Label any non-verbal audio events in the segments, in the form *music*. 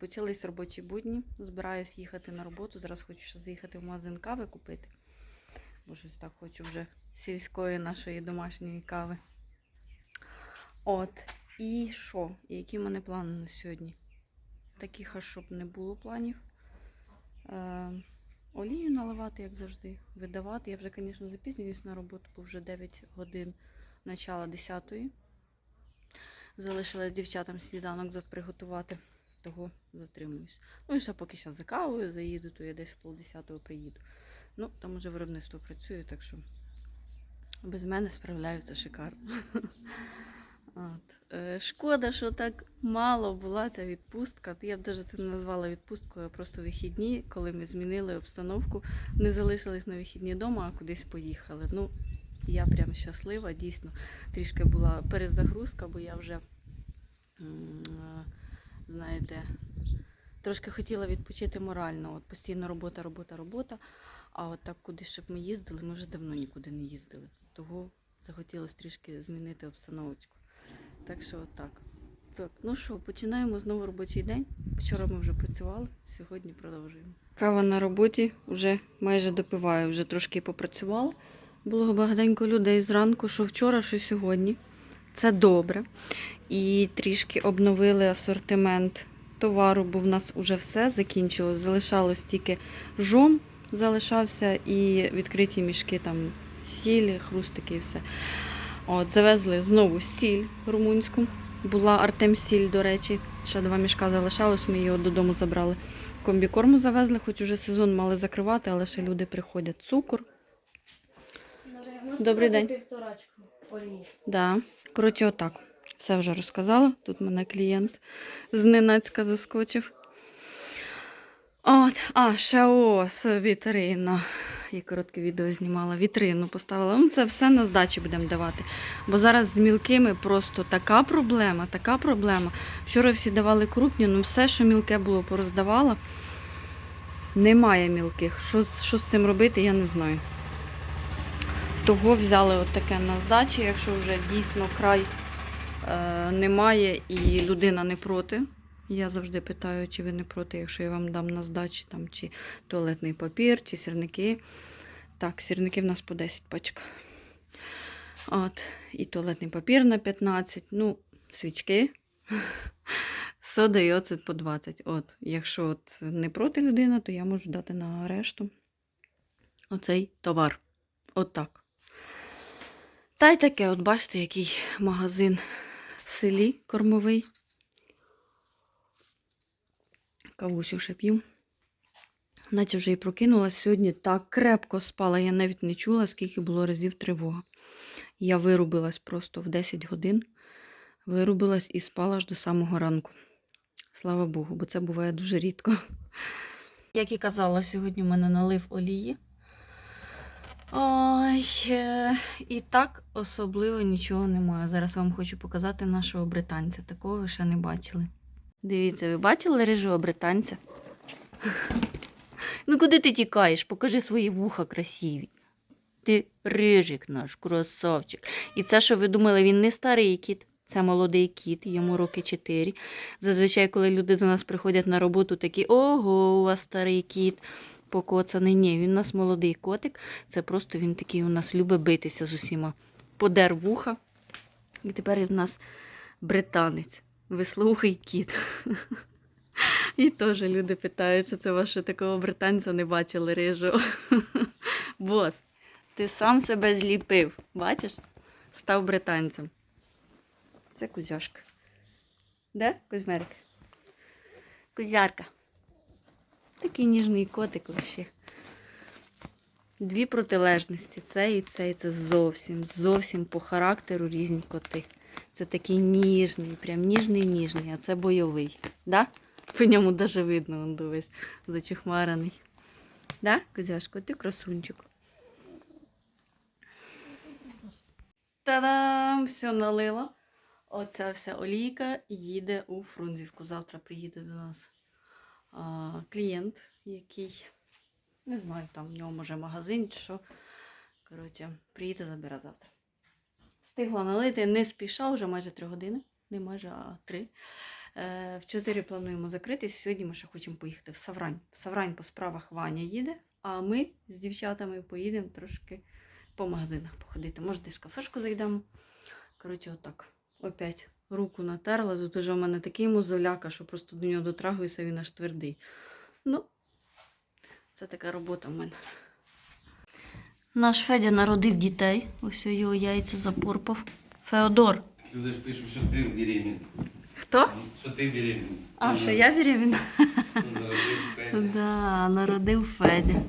Почались робочі будні. Збираюсь їхати на роботу. Зараз хочу ще заїхати в магазин кави купити. Бо щось так хочу вже сільської нашої домашньої кави. От. І що? Які в мене плани на сьогодні? Таких аж щоб не було планів. Е, олію наливати, як завжди, видавати. Я вже, звісно, запізнююсь на роботу, бо вже 9 годин начала 10-ї. Залишилась дівчатам сніданок приготувати, того затримуюсь. Ну і ще поки ще за кавою заїду, то я десь в полдесятого приїду. Ну, там уже виробництво працює, так що без мене справляються шикарно. *laughs* От. Е, Шкода, що так мало була ця відпустка. Я б навіть це не назвала відпусткою, а просто вихідні, коли ми змінили обстановку, не залишились на вихідні вдома, а кудись поїхали. Ну, я прям щаслива, дійсно. Трішки була перезагрузка, бо я вже, е, знаєте, трошки хотіла відпочити морально. От постійно робота, робота, робота. А от так куди щоб ми їздили, ми вже давно нікуди не їздили. Того захотілося трішки змінити обстановочку. Так що так. Так, ну що, починаємо знову робочий день. Вчора ми вже працювали, сьогодні продовжуємо. Кава на роботі вже майже допиваю, вже трошки попрацювала. Було багатенько людей зранку, що вчора, що сьогодні. Це добре. І трішки обновили асортимент товару, бо в нас вже все закінчилось. Залишалось тільки жом, залишався і відкриті мішки там сілі, хрустики і все. От, завезли знову сіль румунську. Була Артем сіль, до речі. Ще два мішка залишалось, ми його додому забрали. Комбікорму завезли, хоч уже сезон мали закривати, але ще люди приходять. Цукор. Добрий день. Да. Коротше, отак. Все вже розказала. Тут мене клієнт зненацька заскочив. От, а, ще ось вітрина. Я коротке відео знімала. Вітрину поставила. Ну, це все на здачі будемо давати. Бо зараз з мілкими просто така проблема, така проблема. Вчора всі давали крупні, ну все, що мілке було, пороздавала. Немає мілких. Що, що з цим робити, я не знаю. Того взяли от таке на здачі, якщо вже дійсно край е, немає і людина не проти. Я завжди питаю, чи ви не проти, якщо я вам дам на здачі там, чи туалетний папір, чи сірники. Так, сірники в нас по 10 пачок. От, і туалетний папір на 15, ну, свічки. *laughs* Сода і оцет по 20. От, якщо от не проти людина, то я можу дати на решту оцей товар. От так. Та й таке, от бачите, який магазин в селі кормовий. Кавусю ще п'ю. Наче вже і прокинулась. Сьогодні так крепко спала. Я навіть не чула, скільки було разів тривога. Я вирубилась просто в 10 годин. Вирубилась і спала аж до самого ранку. Слава Богу, бо це буває дуже рідко. Як і казала, сьогодні в мене налив олії. Ой, і так особливо нічого немає. Зараз вам хочу показати нашого британця. Такого ви ще не бачили. Дивіться, ви бачили рижого британця? Ну куди ти тікаєш? Покажи свої вуха красиві. Ти рижик наш, красавчик. І це, що ви думали, він не старий кіт, це молодий кіт, йому роки 4. Зазвичай, коли люди до нас приходять на роботу, такі ого, у вас старий кіт покоцаний. Ні, він у нас молодий котик. Це просто він такий у нас любить битися з усіма. Подер вуха. І тепер у нас британець, вислухий кіт. І теж люди питають, чи це ваше такого британця не бачили рижого. Бос, ти сам себе зліпив. Бачиш? Став британцем. Це кузяшка. Де Кузьмерик? Кузярка. Такий ніжний котик вообще. Дві протилежності. Це і це, і це зовсім, зовсім по характеру різні коти. Це такий ніжний, прям ніжний-ніжний, а це бойовий. Да? По ньому навіть видно, он дивись, зачухмарений. Да, Кузяшко, ти красунчик. Та-дам! Все налила. Оця вся олійка їде у Фрунзівку. Завтра приїде до нас клієнт, який, не знаю, там в нього може магазин чи що. Коротше, приїде, забере завтра. Встигла налити, не спіша, вже майже три години. Не майже, а три. Е, В 4 плануємо закритись. Сьогодні ми ще хочемо поїхати в Саврань. В Саврань по справах Ваня їде, а ми з дівчатами поїдемо трошки по магазинах походити. Може, десь в кафешку зайдемо. Коротше, отак. Опять руку натерла. Тут уже у мене такий мозоляка, що просто до нього дотрагуюся, він аж твердий. Ну, це така робота в мене. Наш Федя народив дітей. Ось його яйця запорпав. Феодор. Люди ж пишуть, що ти беременна. Хто? Що ти беременна. А, що я беременна? Ну, народив Федя. Да, народив Федя.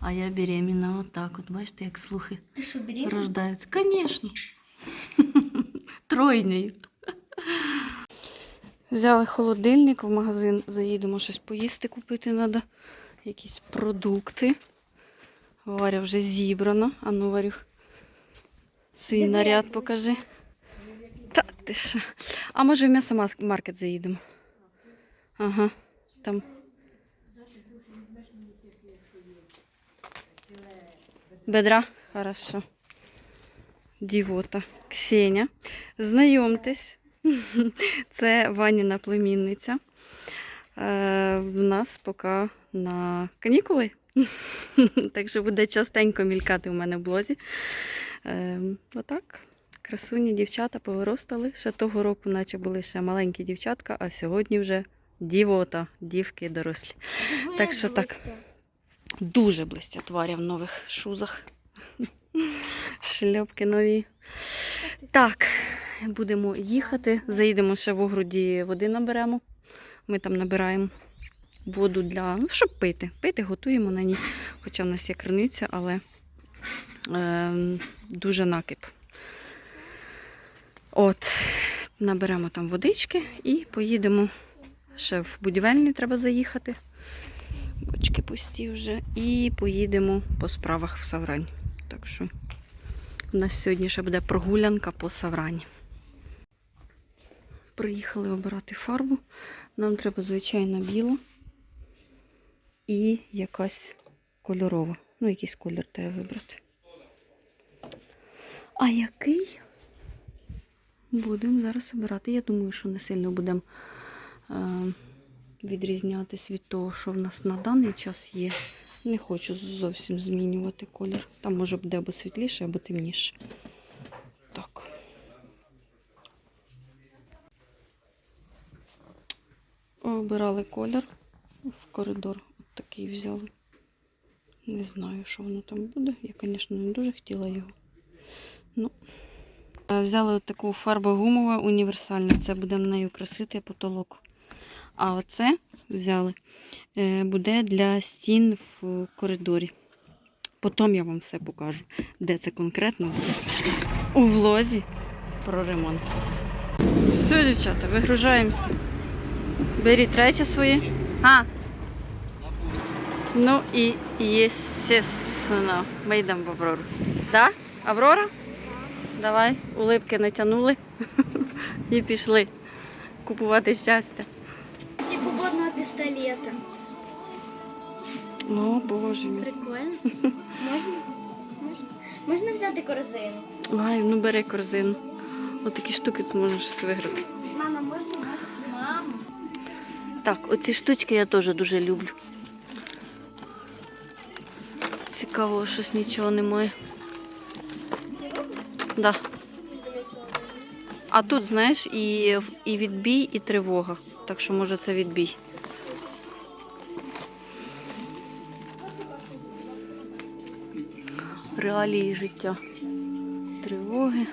А я беременна. Отак. От бачите, як слухи беременна? рождаються. Звісно. *laughs* Тройнею. Взяли холодильник в магазин, заїдемо щось поїсти купити треба. Якісь продукти. Варя вже зібрано. А ну, Варюх, свій наряд покажи. Та ти що. А може в м'ясомаркет заїдемо? Ага, там. Бедра? Хорошо. Дівота. Ксеня. Знайомтесь. *laughs* Це Ваніна племінниця. Е, в нас поки на канікули. *laughs* так що буде частенько мількати у мене в блозі. Е, отак. Красуні дівчата повиростали. Ще того року, наче були ще маленькі дівчатка, а сьогодні вже дівота, дівки дорослі. Так що так. Дуже блистять Варя в нових шузах. *laughs* Шльопки нові. Так, будемо їхати. Заїдемо ще в огороді води наберемо. Ми там набираємо воду для, ну, щоб пити. Пити готуємо на ній. Хоча в нас є криниця, але ем, дуже накип. От, наберемо там водички і поїдемо. Ще в будівельний треба заїхати. Бочки пусті вже. І поїдемо по справах в Саврань. Так що у нас сьогодні ще буде прогулянка по Саврані. Приїхали обирати фарбу. Нам треба звичайно біла і якась кольорова. Ну, якийсь колір треба вибрати. А який будемо зараз обирати? Я думаю, що не сильно будемо е, відрізнятись від того, що в нас на даний час є. Не хочу зовсім змінювати колір. Там може буде або світліше, або темніше. Так. Обирали колір. В коридор от такий взяли. Не знаю, що воно там буде. Я, звісно, не дуже хотіла його. Ну. Е, Взяли таку фарбу гумова універсальна. Це будемо нею красити потолок. А оце взяли е, буде для стін в коридорі. Потім я вам все покажу, де це конкретно буде. У влозі про ремонт. Все, дівчата, вигружаємося. Беріть речі свої. А. Ну і, естественно, ми йдемо в Аврору. Да? Аврора? Давай, улипки натягнули *laughs* і пішли купувати щастя. Типа водного пистолета. О, боже мій. Прикольно. *laughs* Можна? Можна? Можна взяти корзину? Ай, ну бери корзину. Отакі штуки тут можна виграти. Мама, можна? Так, оці штучки я теж дуже люблю. Цікаво, щось нічого немає. Да. А тут, знаєш, і, і відбій, і тривога. Так що може це відбій. Реалії життя. Тривоги.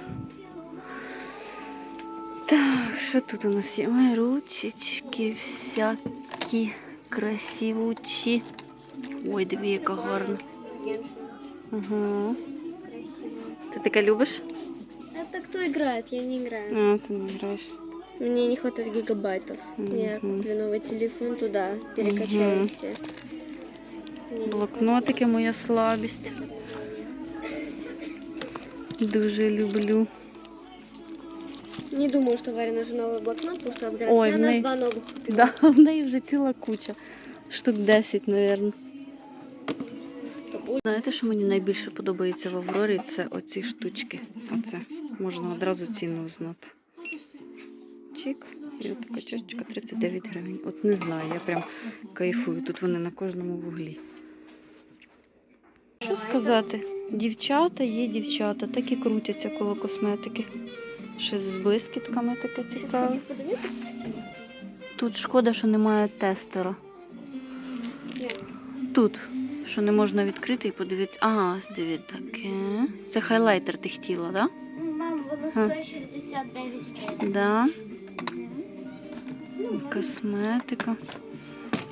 Так, що тут у нас є? Ой, ручечки всякі красивучі. Ой, диви, яка гарна. Угу. Ти таке любиш? Это кто играет? Я не играю. А, ти не граєш. Мне не хватает гигабайтов. Я Мгм. куплю новый телефон туда, перекачаю Мгм. все. Мне не Блокнотики моя слабість. Дуже люблю. Не думаю, что Варя нужен новый блокнот, потому что в Ой, в два новых. Да, *laughs* в неї вже ціла куча. Штук 10, мабуть. Знаєте, що мені найбільше подобається в Аврорі? Це оці штучки. Оце. Можна одразу ціну узнати. Чик. І от така чашечка 39 гривень. От не знаю, я прям кайфую. Тут вони на кожному вуглі. Що сказати? Дівчата є дівчата, так і крутяться коло косметики. Щось з блискітками таке цікаве. Тут шкода, що немає тестера. Тут, що не можна відкрити і подивитися. Ага, диви таке. Це хайлайтер ти хотіла, так? Мам, воно стоїть 69 гривень. Да? Да. Косметика.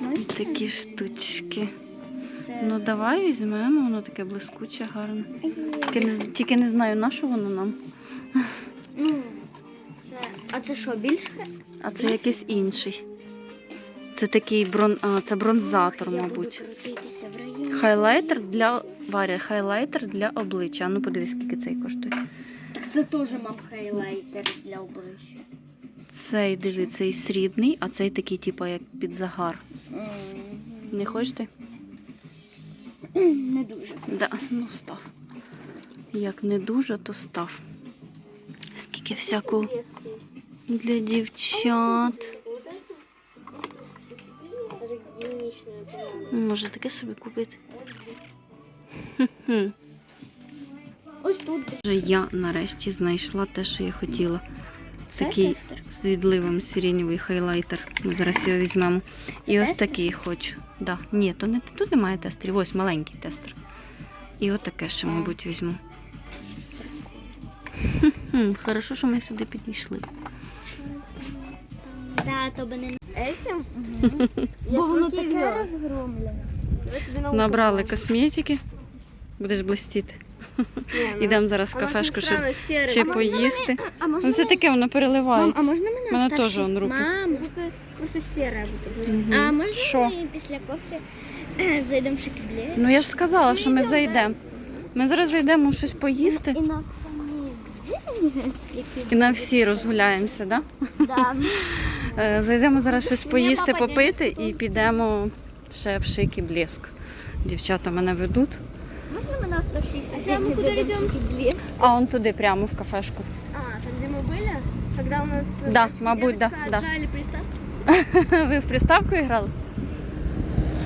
Ну, Ось такі штучки. Це... Ну давай візьмемо, воно таке блискуче, гарне. Тільки не, тільки не знаю, на що воно нам. Це... Що, більше? А це якийсь інший. Це такий брон... а, це бронзатор, мабуть. Хайлайтер для Варя, хайлайтер для обличчя. А Ну подивись, скільки цей коштує. Так це теж мам хайлайтер для обличчя. Цей диви, цей срібний, а цей такий, типу, як під загар. Не хочете? Не дуже. Да, ну став. Як не дуже, то став. Скільки всякого для дівчат. Може таке собі купити? Ось тут. Вже я нарешті знайшла те, що я хотіла. Це Такий тестер? з відливом сиренєвий хайлайтер. Ми зараз його візьмемо. Це І ось такий хочу. Да. Ні, то не тут немає тестерів. Ось маленький тестер. І отаке ще, мабуть, візьму. Хм, Хорошо, що ми сюди підійшли. Да, то би не... Этим? Бо воно таке розгромлене. Набрали косметики. Будеш блистіти. Ідемо зараз в кафешку щось ще поїсти. А можна Ну це таке, воно Мам, переливається. а можна мене Мене теж он руки. Мам, руки просто сіре буде. Мгм. А можна Що? ми після кофе е, *clears throat* зайдемо в шикіблі? Ну я ж сказала, що ми зайдемо. Ми зараз зайдемо щось поїсти І на останній і на всі розгуляємося, да? Да. *laughs* Е, Зайдемо зараз щось Ні, поїсти, папа, попити дядя, і підемо ще в шик і блеск. Дівчата мене ведуть. Можна мене оставшись? А сейчас мы куда идем? В А он туди прямо в кафешку. А, там где мы были? Когда у нас Да, мальчик и мабуть, да, девочка да. отжали приставку? *laughs* Ви в приставку грали?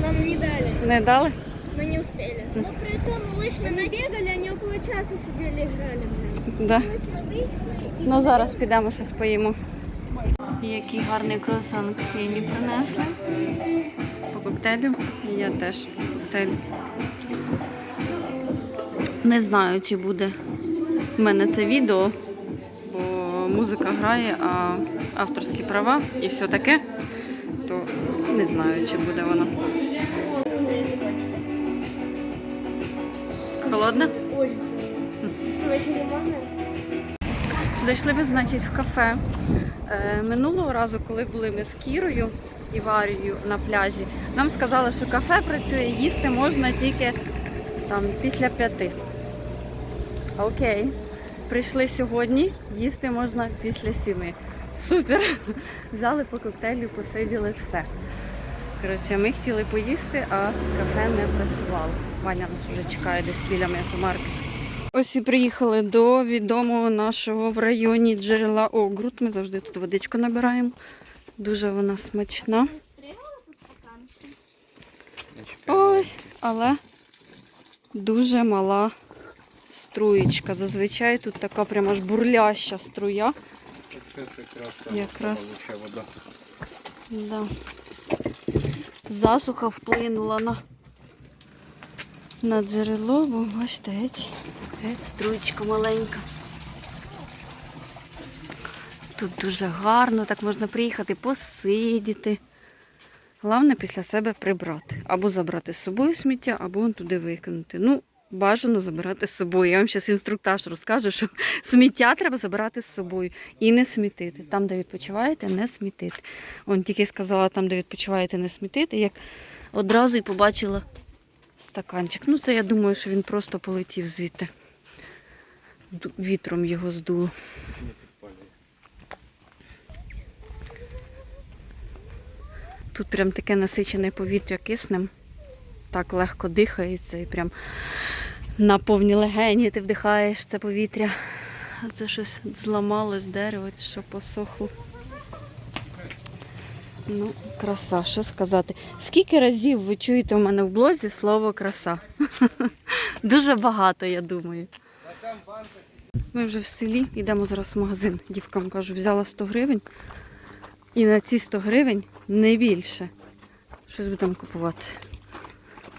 Нам не дали. Не дали? Мы не успели. Но при том малыш мы набегали, они около часа сидели и играли. блин. Да. Мы вышли и... Ну зараз підемо щось поїмо. Який гарний круасан Ксені принесли. По коктейлю. І я теж по коктейлю. Не знаю, чи буде в мене це відео, бо музика грає, а авторські права і все таке, то не знаю, чи буде воно. Холодне? Ой. Зайшли ми, значить, в кафе. Е, минулого разу, коли були ми з Кірою і Варією на пляжі, нам сказали, що кафе працює, їсти можна тільки там після п'яти. Окей. Прийшли сьогодні, їсти можна після сіми. Супер! Взяли по коктейлю, посиділи все. Коротше, ми хотіли поїсти, а кафе не працювало. Ваня нас вже чекає десь біля м'ясомаркету. Ось і приїхали до відомого нашого в районі джерела Огрут. Ми завжди тут водичку набираємо. Дуже вона смачна. Ось, але дуже мала струєчка. Зазвичай тут така прямо аж бурляща струя. Якраз. вода. Да. Засуха вплинула на, на джерело, бо бачите, геть струєчка маленька. Тут дуже гарно, так можна приїхати посидіти. Головне після себе прибрати. Або забрати з собою сміття, або вон туди викинути. Ну, бажано забирати з собою. Я вам зараз інструктаж розкажу, що *laughs* сміття треба забирати з собою і не смітити. Там, де відпочиваєте, не смітити. Он тільки сказала, там, де відпочиваєте, не смітити, як одразу і побачила стаканчик. Ну, це я думаю, що він просто полетів звідти. Вітром його здуло. Тут прям таке насичене повітря киснем. Так легко дихається і прям на повні легені ти вдихаєш це повітря. А це щось зламалось дерево, що посохло. Ну, краса, що сказати. Скільки разів ви чуєте у мене в блозі слово краса? *laughs* Дуже багато, я думаю. Ми вже в селі, йдемо зараз в магазин. Дівкам кажу, взяла 100 гривень. І на ці 100 гривень не більше. Щось будемо купувати.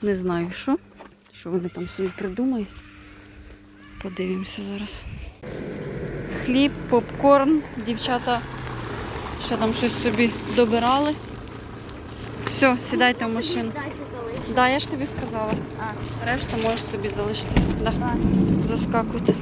Не знаю що. Що вони там собі придумають. Подивимося зараз. Хліб, попкорн, дівчата ще там щось собі добирали. Все, сідайте в машину. Залишити. Да, я ж тобі сказала. А. Решту можеш собі залишити. Да. Заскакуйте.